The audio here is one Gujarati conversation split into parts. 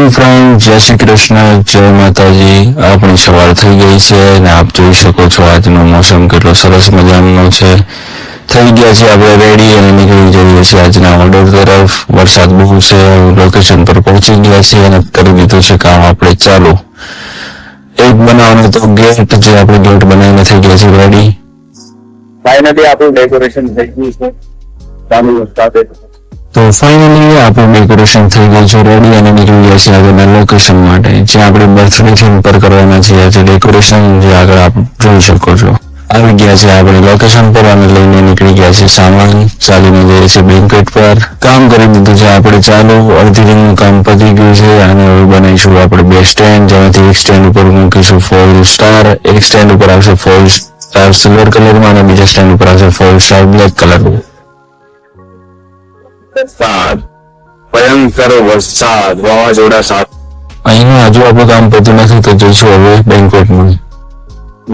મોર્નિંગ ફ્રેન્ડ જય શ્રી કૃષ્ણ, જય માતાજી. આપણી સવાર થઈ ગઈ છે અને આપ જોઈ શકો છો આજનો મોસમ કેટલો સરસ મજાનો છે. થઈ ગયા છે આપણે રેડી અને નીકળી જઈએ છીએ આજના ઓર્ડર તરફ. વરસાદ બહુ છે લોકેશન પર પહોંચી ગયા છે અને કરી દીધું છે કામ આપણે ચાલુ. એક બનાવવાનું તો ગેટ જે આપણે ગેટ બનાવીને થઈ ગયા છે રેડી ફાઇનલી આપણું ડેકોરેશન થઈ ગયું છે. ચાલુ સાથે તો ફાઇનલી આપણું ડેકોરેશન થઈ ગયું છે રેડી અને નીકળી ગયા છે આગળના લોકેશન માટે જ્યાં આપણે બર્થડે થીમ પર કરવાના છીએ આજે ડેકોરેશન જે આગળ આપ જોઈ શકો છો. આવી ગયા છે આપણે લોકેશન પર અને લઈને નીકળી ગયા છે સામાન. ચાલીને જઈએ છે બેન્કેટ પર. કામ કરી દીધું છે આપણે ચાલુ. અડધી રીંગનું કામ પતી ગયું છે અને હવે બનાવીશું આપણે બે સ્ટેન્ડ જેમાંથી એક સ્ટેન્ડ ઉપર મૂકીશું ફોર સ્ટાર એક સ્ટેન્ડ ઉપર આવશે ફોર સ્ટાર સિલ્વર કલરમાં અને બીજા સ્ટેન્ડ ઉપર આવશે ફોર સ્ટાર બ્લેક કલરમાં વરસાદ. ભયંકર વરસાદ. વાવાઝોડા સાથે. અહીંનું હજુ આપણું કામ પતું નથી તો જઈશું હવે બેંકોટમાં.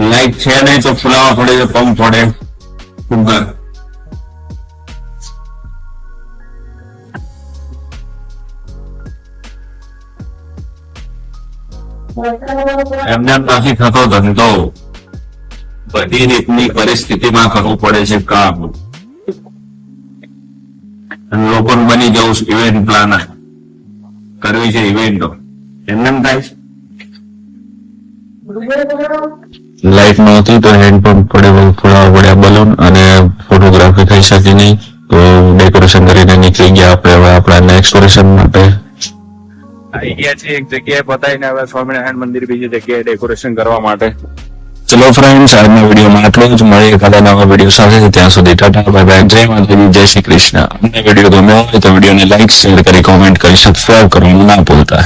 લાઈટ છે નહીં તો ફુલાવા પડે તો પંપ પડે. કુકર એમને એમ નથી થતો ધંધો. બધી રીતની પરિસ્થિતિમાં કરવું પડે છે કામ. લોકોને બની જવું ઇવેન્ટ પ્લાનર કરવી છે ઇવેન્ટો એમને એમ થાય લાઈટ નહોતી તો હેન્ડપંપ પડે ફોડાવા પડ્યા બલૂન અને ફોટોગ્રાફી થઈ શકી નહીં તો ડેકોરેશન કરીને નીકળી ગયા આપણે હવે આપણા નેક્સ્ટ વર્ષન માટે. આવી ગયા છે એક જગ્યાએ પતાવીને હવે સ્વામિનારાયણ મંદિર બીજી જગ્યાએ ડેકોરેશન કરવા માટે. ચલો ફ્રેન્ડ્સ આજના વિડીયોમાં આટલું જ. મળીએ કાલે નવા વીડિયો સાથે. ત્યાં સુધી ટાટા બાય બાય જય માતાજી, જય શ્રી કૃષ્ણ. અમને વીડિયો ગમ્યો હોય તો વિડીયોને લાઈક શેર કરી કોમેન્ટ કરી સબસ્ક્રાઇબ કરવાનું ના ભૂલતા.